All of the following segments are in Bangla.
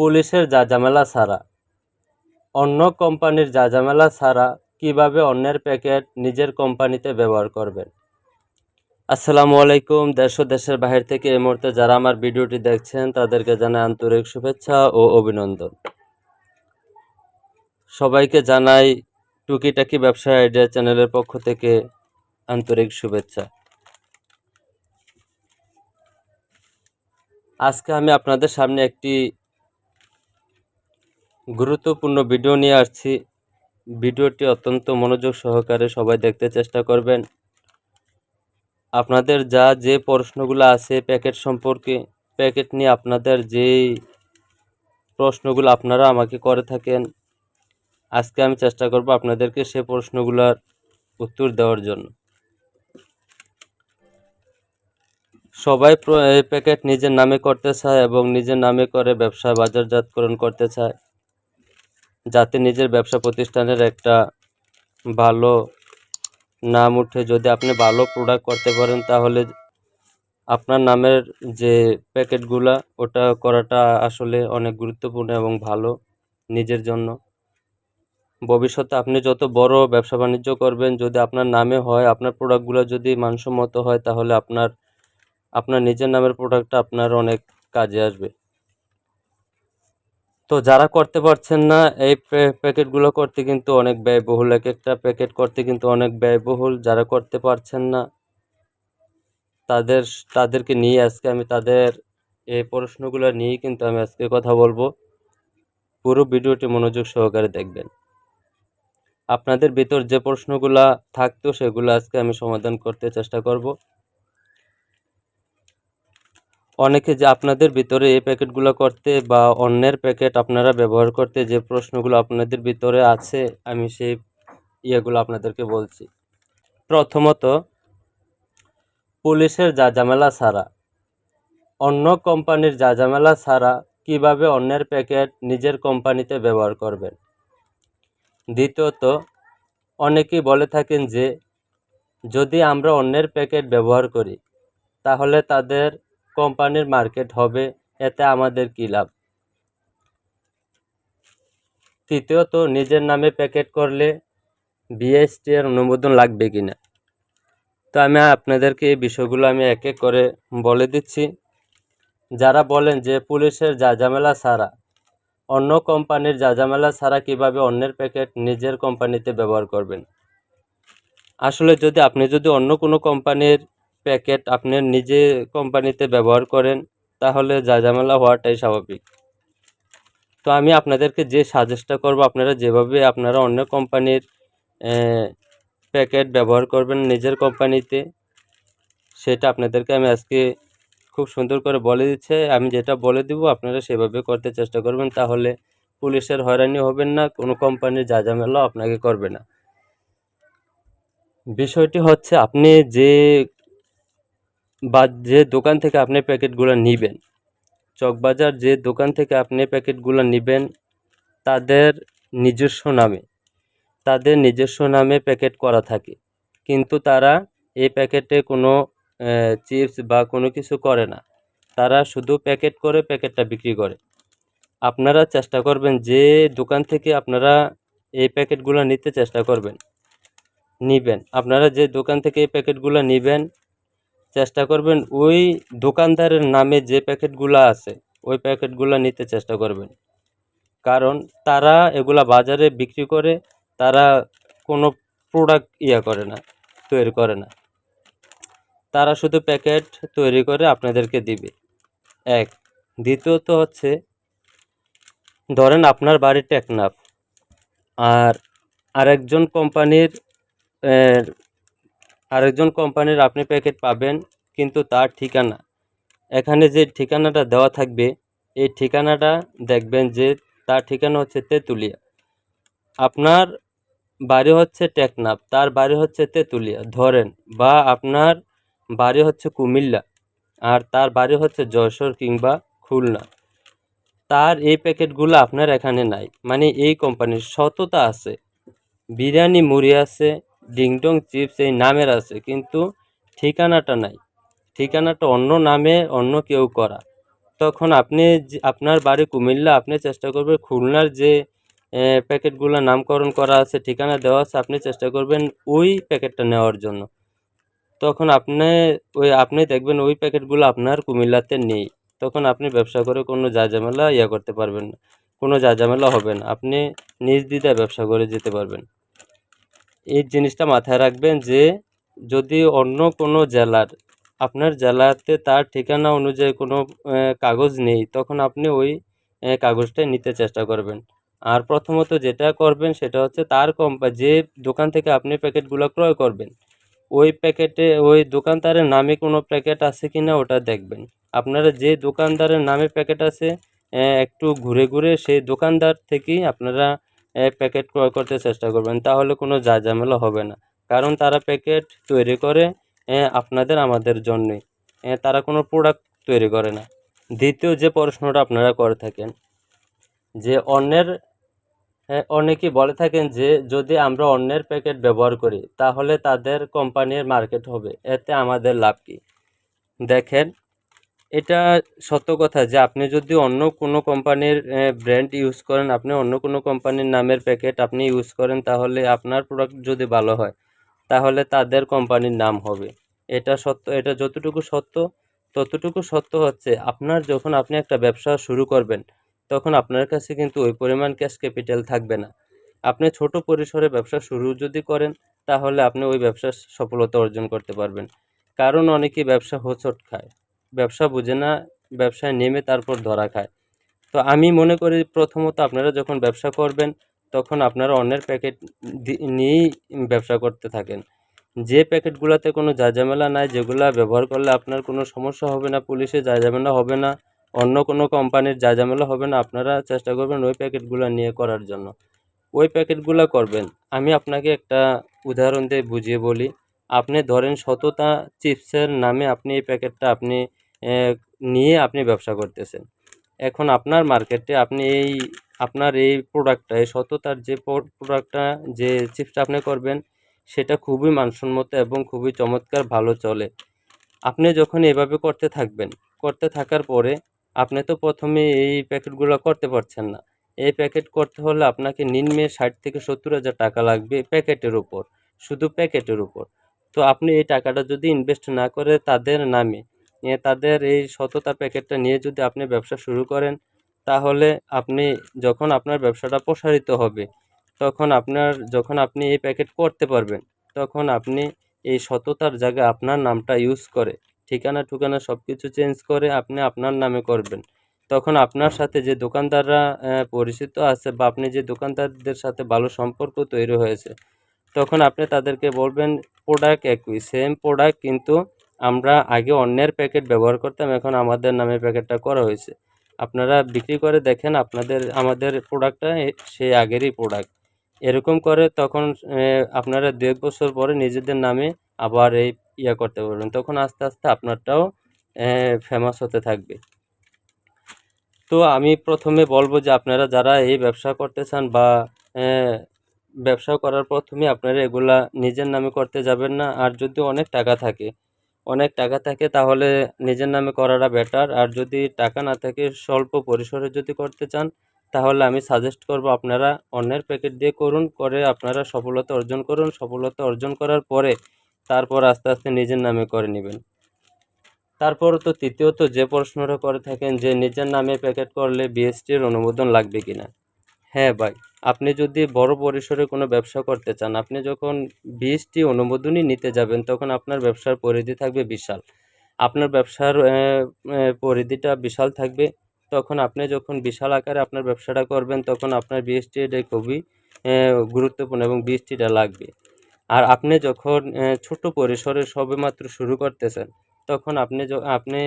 পুলিশের যা ঝামেলা ছাড়া। অন্য কোম্পানির যা ঝামেলা ছাড়া কীভাবে অন্যের প্যাকেট নিজের কোম্পানিতে ব্যবহার করবেন? আসসালামু আলাইকুম, দেশ ও দেশের বাহির থেকে এই মুহূর্তে যারা আমার ভিডিওটি দেখছেন, তাদেরকে জানাই আন্তরিক শুভেচ্ছা ও অভিনন্দন। সবাইকে জানাই টুকিটাকি ব্যবসা আইডিয়া চ্যানেলের পক্ষ থেকে আন্তরিক শুভেচ্ছা। আজকে আমি আপনাদের সামনে একটি গুরুত্বপূর্ণ ভিডিও নিয়ে আসছি। ভিডিওটি অত্যন্ত মনোযোগ সহকারে সবাই দেখতে চেষ্টা করবেন। আপনাদের যা, যে প্রশ্নগুলো আছে প্যাকেট সম্পর্কে, প্যাকেট নিয়ে আপনাদের যেই প্রশ্নগুলো আপনারা আমাকে করে থাকেন, আজকে আমি চেষ্টা করব আপনাদেরকে সে প্রশ্নগুলোর উত্তর দেওয়ার জন্য। সবাই প্যাকেট নিজের নামে করতে চায় এবং নিজের নামে করে ব্যবসা বাজারজাতকরণ করতে চায়। যাতে নিজের ব্যবসা প্রতিষ্ঠানের একটা ভালো নাম উঠে। যদি আপনি ভালো প্রোডাক্ট করতে পারেন, তাহলে আপনার নামের যে প্যাকেটগুলা ওটা করাটা আসলে অনেক গুরুত্বপূর্ণ এবং ভালো নিজের জন্য। ভবিষ্যতে আপনি যত বড় ব্যবসা বাণিজ্য করবেন, যদি আপনার নামে হয়, আপনার প্রোডাক্টগুলো যদি মানসম্মত হয়, তাহলে আপনার আপনার নিজের নামের প্রোডাক্টটা আপনার অনেক কাজে আসবে। তো যারা করতে পারছেন না, এই প্যাকেটগুলো করতে কিন্তু অনেক ব্যয়বহুল। এক একটা প্যাকেট করতে কিন্তু অনেক ব্যয়বহুল। যারা করতে পারছেন না, তাদের, তাদেরকে নিয়ে আজকে আমি তাদের এই প্রশ্নগুলো নিয়েই কিন্তু আমি আজকে কথা বলব। পুরো ভিডিওটি মনোযোগ সহকারে দেখবেন। আপনাদের ভিতর যে প্রশ্নগুলা থাকতো, সেগুলো আজকে আমি সমাধান করতে চেষ্টা করব। অনেকে যে আপনাদের ভিতরে এই প্যাকেটগুলো করতে বা অন্যের প্যাকেট আপনারা ব্যবহার করতে যে প্রশ্নগুলো আপনাদের ভিতরে আছে, আমি সেই ইয়েগুলো আপনাদেরকে বলছি। প্রথমত, পুলিশের যা ঝামেলা ছাড়া। অন্য কোম্পানির যা ঝামেলা ছাড়া কীভাবে অন্যের প্যাকেট নিজের কোম্পানিতে ব্যবহার করবেন? দ্বিতীয়ত, অনেকেই বলে থাকেন যে, যদি আমরা অন্যের প্যাকেট ব্যবহার করি, তাহলে তাদের কোম্পানির মার্কেট হবে, এতে আমাদের কী লাভ? তৃতীয়ত, নিজের নামে প্যাকেট করলে বিএসটি এর অনুমোদন লাগবে কিনা? তো আমি আপনাদেরকে এই বিষয়গুলো আমি এক এক করে বলে দিচ্ছি। যারা বলেন যে পুলিশের যা ঝামেলা ছাড়া, অন্য কোম্পানির যা ঝামেলা ছাড়া কীভাবে অন্যের প্যাকেট নিজের কোম্পানিতে ব্যবহার করবেন? আসলে যদি আপনি যদি অন্য কোনো কোম্পানির প্যাকেট আপনি নিজে কোম্পানিতে ব্যবহার করেন, তাহলে যা ঝামেলা হওয়াটাই স্বাভাবিক। তো আমি আপনাদেরকে যে সাজেস্টটা করব, আপনারা যেভাবে আপনারা অন্য কোম্পানির প্যাকেট ব্যবহার করবেন নিজের কোম্পানিতে, সেটা আপনাদেরকে আমি আজকে খুব সুন্দর করে বলে দিচ্ছে। আমি যেটা বলে দিব, আপনারা সেভাবে করতে চেষ্টা করবেন, তাহলে পুলিশের হয়রানি হবেন না, কোনো কোম্পানির যা ঝামেলা আপনাকে করবে না। বিষয়টি হচ্ছে, আপনি যে বা যে দোকান থেকে আপনি প্যাকেটগুলো নেবেন, চকবাজার যে দোকান থেকে আপনি প্যাকেটগুলো নেবেন, তাদের নিজস্ব নামে, তাদের নিজস্ব নামে প্যাকেট করা থাকে। কিন্তু তারা এই প্যাকেটে কোনো চিপস বা কোনো কিছু করে না। তারা শুধু প্যাকেট করে প্যাকেটটা বিক্রি করে। আপনারা চেষ্টা করবেন যে দোকান থেকে আপনারা এই প্যাকেটগুলো নিতে চেষ্টা করবেন। নিবেন। আপনারা যে দোকান থেকে এই প্যাকেটগুলো নেবেন চেষ্টা করবেন ওই দোকানদারের নামে যে প্যাকেটগুলো আছে, ওই প্যাকেটগুলো নিতে চেষ্টা করবেন। কারণ তারা এগুলা বাজারে বিক্রি করে, তারা কোনো প্রোডাক্ট ইয়া করে না, তৈরি করে না। তারা শুধু প্যাকেট তৈরি করে আপনাদেরকে দিবে। এক। দ্বিতীয়ত হচ্ছে, ধরেন আপনার বাড়ি টেকনাফ, আর আরেকজন কোম্পানির আরেকজন কোম্পানির আপনি প্যাকেট পাবেন, কিন্তু তার ঠিকানা। এখানে যে ঠিকানাটা দেওয়া থাকবে, এই ঠিকানাটা দেখবেন যে তার ঠিকানা হচ্ছে তেঁতুলিয়া। আপনার বাড়ি হচ্ছে টেকনাফ, তার বাড়ি হচ্ছে তেঁতুলিয়া, ধরেন, বা আপনার বাড়ি হচ্ছে কুমিল্লা, আর তার বাড়ি হচ্ছে যশোর কিংবা খুলনা। তার এই প্যাকেটগুলো আপনার এখানে নাই মানে এই কোম্পানির সততা আছে। বিরিয়ানি মুড়ি আছে ডিংডং চিপস এই নামের আছে, কিন্তু ঠিকানাটা নাই। ঠিকানাটা অন্য নামে অন্য কেউ করা। তখন আপনি আপনার বাড়ি কুমিল্লা, আপনি চেষ্টা করবেন খুলনার যে প্যাকেটগুলো নামকরণ করা আছে, ঠিকানা দেওয়া আছে, আপনি চেষ্টা করবেন ওই প্যাকেটটা নেওয়ার জন্য। তখন আপনি ওই, আপনি দেখবেন ওই প্যাকেটগুলো আপনার কুমিল্লাতে নেই। তখন আপনি ব্যবসা করে কোনো ঝামেলা ইয়া করতে পারবেন না। কোনো ঝামেলা হবে না। আপনি নিজ দ্বিধায় ব্যবসা করে যেতে পারবেন। এই জিনিসটা মাথায় রাখবেন যে যদি অন্য কোনো জেলার আপনার জেলাতে তার ঠিকানা অনুযায়ী কোনো কাগজ নেই তখন আপনি ওই আহ, কাগজটাই নিতে চেষ্টা করবেন। আর প্রথমত যেটা করবেন সেটা হচ্ছে তার কম্পা যে দোকান থেকে আপনি প্যাকেটগুলো ক্রয় করবেন ওই প্যাকেটে ওই দোকানদারের নামে কোনো প্যাকেট আছে কি না ওটা দেখবেন। আপনারা যে দোকানদারের নামে প্যাকেট আছে একটু ঘুরে ঘুরে সেই দোকানদার থেকেই আপনারা প্যাকেট ক্রয় করতে চেষ্টা করবেন, তাহলে কোনো ঝামেলা হবে না। কারণ তারা প্যাকেট তৈরি করে আপনাদের, আমাদের জন্যই তারা কোনো প্রোডাক্ট তৈরি করে না। দ্বিতীয় যে প্রশ্নটা আপনারা করে থাকেন, যে অন্যের অনেকেই বলে থাকেন যে যদি আমরা অন্যের প্যাকেট ব্যবহার করি, তাহলে তাদের কোম্পানির মার্কেট হবে, এতে আমাদের লাভ কি? দেখেন এটা সত্য কথা যে আপনি যদি অন্য কোনো কোম্পানির ব্র্যান্ড ইউজ করেন, আপনি অন্য কোনো কোম্পানির নামের প্যাকেট আপনি ইউজ করেন, তাহলে আপনার প্রোডাক্ট যদি ভালো হয়, তাহলে তাদের কোম্পানির নাম হবে। এটা সত্য, এটা যতটুকু সত্য, ততটুকু সত্য হচ্ছে আপনার যখন আপনি একটা ব্যবসা শুরু করবেন, তখন আপনার কাছে কিন্তু ওই পরিমাণ ক্যাশ ক্যাপিটাল থাকবে না। আপনি ছোট পরিসরে ব্যবসা শুরু যদি করেন, তাহলে আপনি ওই ব্যবসার সফলতা অর্জন করতে পারবেন। কারণ অনেকেই ব্যবসা হোঁচট খায়। ব্যবসা বুঝে না, ব্যবসায় নেমে তারপর ধরা খায়। তো আমি মনে করি প্রথমত আপনারা যখন ব্যবসা করবেন, তখন আপনারা অন্যের প্যাকেট নিয়েই ব্যবসা করতে থাকেন। যে প্যাকেটগুলোতে কোনো ঝামেলা নাই, যেগুলা ব্যবহার করলে আপনার কোনো সমস্যা হবে না, পুলিশে ঝামেলা হবে না, অন্য কোনো কোম্পানির ঝামেলা হবে না, আপনারা চেষ্টা করবেন ওই প্যাকেটগুলো নিয়ে করার জন্য। ওই প্যাকেটগুলো করবেন। আমি আপনাকে একটা উদাহরণ দিয়ে বুঝিয়ে বলি। আপনি ধরেন সততা চিপসের নামে আপনি এই প্যাকেটটা আপনি নিয়ে আপনি ব্যবসা করতেছেন। এখন আপনার মার্কেটে আপনি এই, আপনার এই প্রোডাক্টটা এই সততার যে প্রোডাক্টটা যে চিপসটা আপনি করবেন, সেটা খুবই মানসম্মত এবং খুবই চমৎকার ভালো চলে। আপনি যখন এভাবে করতে থাকবেন, করতে থাকার পরে আপনি তো প্রথমে এই প্যাকেটগুলো করতে পারছেন না। এই প্যাকেট করতে হলে আপনাকে নিম্নে ষাট থেকে সত্তর হাজার টাকা লাগবে প্যাকেটের উপর, শুধু প্যাকেটের উপর। তো আপনি এই টাকাটা যদি ইনভেস্ট না করে তাদের নামে তাদের এই সততা প্যাকেটটা নিয়ে যদি আপনি ব্যবসা শুরু করেন, তাহলে আপনি যখন আপনার ব্যবসাটা প্রসারিত হবে, তখন আপনার, যখন আপনি এই প্যাকেট করতে পারবেন, তখন আপনি এই সততার জায়গায় আপনার নামটা ইউজ করে, ঠিকানা ঠিকানা সব কিছু চেঞ্জ করে আপনি আপনার নামে করবেন। তখন আপনার সাথে যে দোকানদাররা পরিচিত আছে বা আপনি যে দোকানদারদের সাথে ভালো সম্পর্ক তৈরি হয়েছে, তখন আপনি তাদেরকে বলবেন প্রোডাক্ট একই সেম প্রোডাক্ট কিন্তু আমরা আগে অন্যের প্যাকেট ব্যবহার করতাম, এখন আমাদের নামে প্যাকেটটা করা হয়েছে। আপনারা বিক্রি করে দেখেন আপনাদের, আমাদের প্রোডাক্টটা সেই আগেরই প্রোডাক্ট এরকম করে তখন আপনারা দু বছর পরে নিজেদের নামে আবার এই ইয়া করতে পারবেন। তখন আস্তে আস্তে আপনারটাও ফেমাস হতে থাকবে। তো আমি প্রথমে বলব যে আপনারা যারা এই ব্যবসা করতে চান বা ব্যবসা করার প্রথমে আপনারা এগুলা নিজের নামে করতে যাবেন না। আর যদি অনেক টাকা থাকে অনেক টাকা থাকে, তাহলে নিজের নামে করাটা বেটার আর যদি টাকা না থাকে, স্বল্প পরিসরে যদি করতে চান, তাহলে আমি সাজেস্ট করব আপনারা অন্যের প্যাকেট দিয়ে করুন, করে আপনারা সফলতা অর্জন করুন। সফলতা অর্জন করার পরে তারপর আস্তে আস্তে নিজের নামে করে নেবেন। তারপর তো তৃতীয়ত, যে প্রশ্নটা করে থাকেন যে, নিজের নামে প্যাকেট করলে বিএসটির অনুমোদন লাগবে কিনা? হ্যাঁ ভাই, আপনি যদি বড় পরিসরে কোনো ব্যবসা করতে চান, আপনি যখন বিএসটি অনুমোদনই নিতে যাবেন, তখন আপনার ব্যবসার পরিধি থাকবে বিশাল। আপনার ব্যবসার পরিধিটা বিশাল থাকবে। তখন আপনি যখন বিশাল আকারে আপনার ব্যবসাটা করবেন, তখন আপনার বিএসটি এটা খুবই গুরুত্বপূর্ণ এবং বিএসটিটা লাগবে। আর আপনি যখন ছোট পরিসরে সবেমাত্র শুরু করতেছেন, তখন আপনি আপনি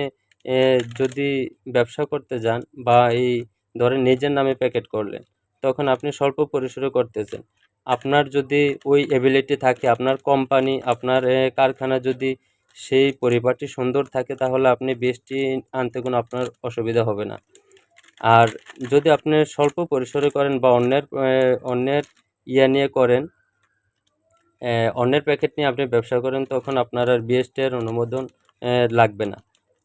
যদি ব্যবসা করতে যান বা এই ধরেন নিজের নামে প্যাকেট করলেন তখন আপনি স্বল্প পরিসরে করতেছেন। আপনার যদি ওই এবিলিটি থাকে, আপনার কোম্পানি আপনার কারখানা যদি সেই পরিপাটি সুন্দর থাকে, তাহলে আপনি বেশটি আনতে কোনো আপনার অসুবিধা হবে না। আর যদি আপনি স্বল্প পরিসরে করেন বা অন্যের অন্যের ইয়া নিয়ে করেন অন্যের প্যাকেট নিয়ে আপনি ব্যবসা করেন, তখন আপনার আর বিএসটি অনুমোদন লাগবে না।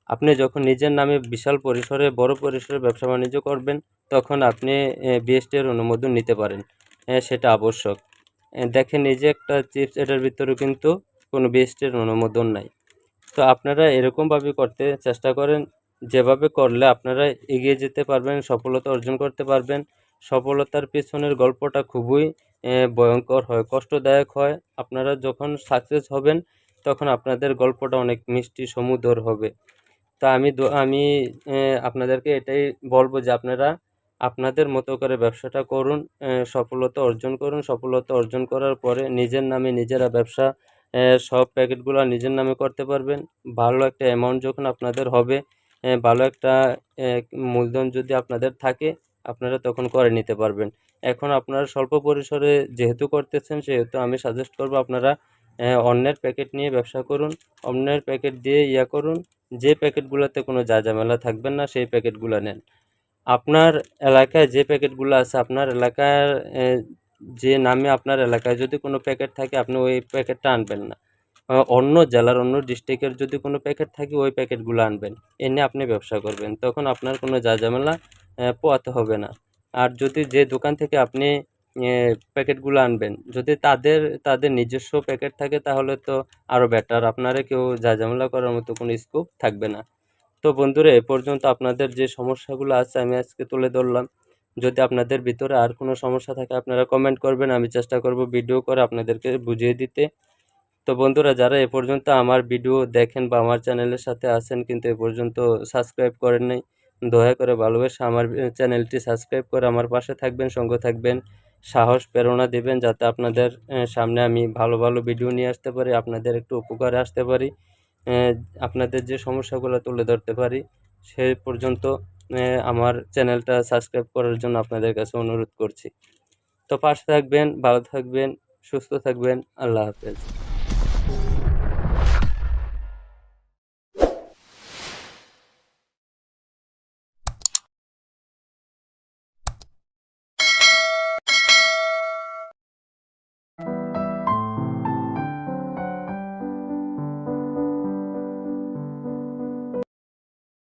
আপনি যখন নিজের নামে বিশাল পরিসরে, বড় পরিসরে ব্যবসা বাণিজ্য করবেন, তখন আপনি বিএসটির অনুমোদন নিতে পারেন সেটা আবশ্যক। দেখেন এই যে একটা চিপস, এটার ভিতরে কিন্তু কোনো বিএসটির অনুমোদন নাই। তো আপনারা এরকমভাবে করতে চেষ্টা করেন, যেভাবে করলে আপনারা এগিয়ে যেতে পারবেন, সফলতা অর্জন করতে পারবেন। সফলতার পেছনের গল্পটা খুবই ভয়ঙ্কর হয়, কষ্টদায়ক হয়। আপনারা যখন সাকসেস হবেন, তখন আপনাদের গল্পটা অনেক মিষ্টি, সমুদর হবে। তা আমি আমি আপনাদেরকে এটাই বলব যে আপনারা আপনাদের মতো করে ব্যবসাটা করুন সফলতা অর্জন করুন। সফলতা অর্জন করার পরে নিজের নামে নিজেরা ব্যবসা সব প্যাকেটগুলো নিজের নামে করতে পারবেন। ভালো একটা অ্যামাউন্ট যখন আপনাদের হবে ভালো একটা মূলধন যদি আপনাদের থাকে, আপনারা তখন করে নিতে পারবেন। এখন আপনারা স্বল্প পরিসরে যেহেতু করতেছেন, সেহেতু আমি সাজেস্ট করব আপনারা অন্যের প্যাকেট নিয়ে ব্যবসা করুন, অন্যের প্যাকেট দিয়ে ইয়া করুন। যে প্যাকেটগুলোতে কোনো যা ঝামেলা থাকবেন না, সেই প্যাকেটগুলো নেন। আপনার এলাকায় যে প্যাকেটগুলো আছে, আপনার এলাকার যে নামে আপনার এলাকায় যদি কোনো প্যাকেট থাকে, আপনি ওই প্যাকেটটা আনবেন না। অন্য জেলার, অন্য ডিস্ট্রিক্টের যদি কোনো প্যাকেট থাকে, ওই প্যাকেটগুলো আনবেন। এনে আপনি ব্যবসা করবেন। তখন আপনার কোনো যা ঝামেলা পোয়াতে হবে না। আর যদি যে দোকান থেকে আপনি প্যাকেটগুলো আনবেন। যদি তাদের তাদের নিজস্ব প্যাকেট থাকে তাহলে তো আরও বেটার আপনারা কেউ যা ঝামেলা করার মতো কোনো স্কোপ থাকবে না। তো বন্ধুরা, এ পর্যন্ত আপনাদের যে সমস্যাগুলো আছে আমি আজকে তুলে ধরলাম। যদি আপনাদের ভিতরে আর কোনো সমস্যা থাকে আপনারা কমেন্ট করবেন, আমি চেষ্টা করব ভিডিও করে আপনাদেরকে বুঝিয়ে দিতে। তো বন্ধুরা, যারা এ পর্যন্ত আমার ভিডিও দেখেন বা আমার চ্যানেলের সাথে আছেন কিন্তু এ পর্যন্ত সাবস্ক্রাইব করেন নাই, দয়া করে ভালোবেসে আমার চ্যানেলটি সাবস্ক্রাইব করে আমার পাশে থাকবেন, সঙ্গে থাকবেন। সাহস, প্রেরণা দেবেন যাতে আপনাদের সামনে আমি ভালো ভালো ভিডিও নিয়ে আসতে পারি, আপনাদের একটু উপকারে আসতে পারি আপনাদের যে সমস্যাগুলো তুলে ধরতে পারি, সে পর্যন্ত আমার চ্যানেলটা সাবস্ক্রাইব করার জন্য আপনাদের কাছে অনুরোধ করছি। তো পাশে থাকবেন, ভালো থাকবেন, সুস্থ থাকবেন, আল্লাহ হাফেজ।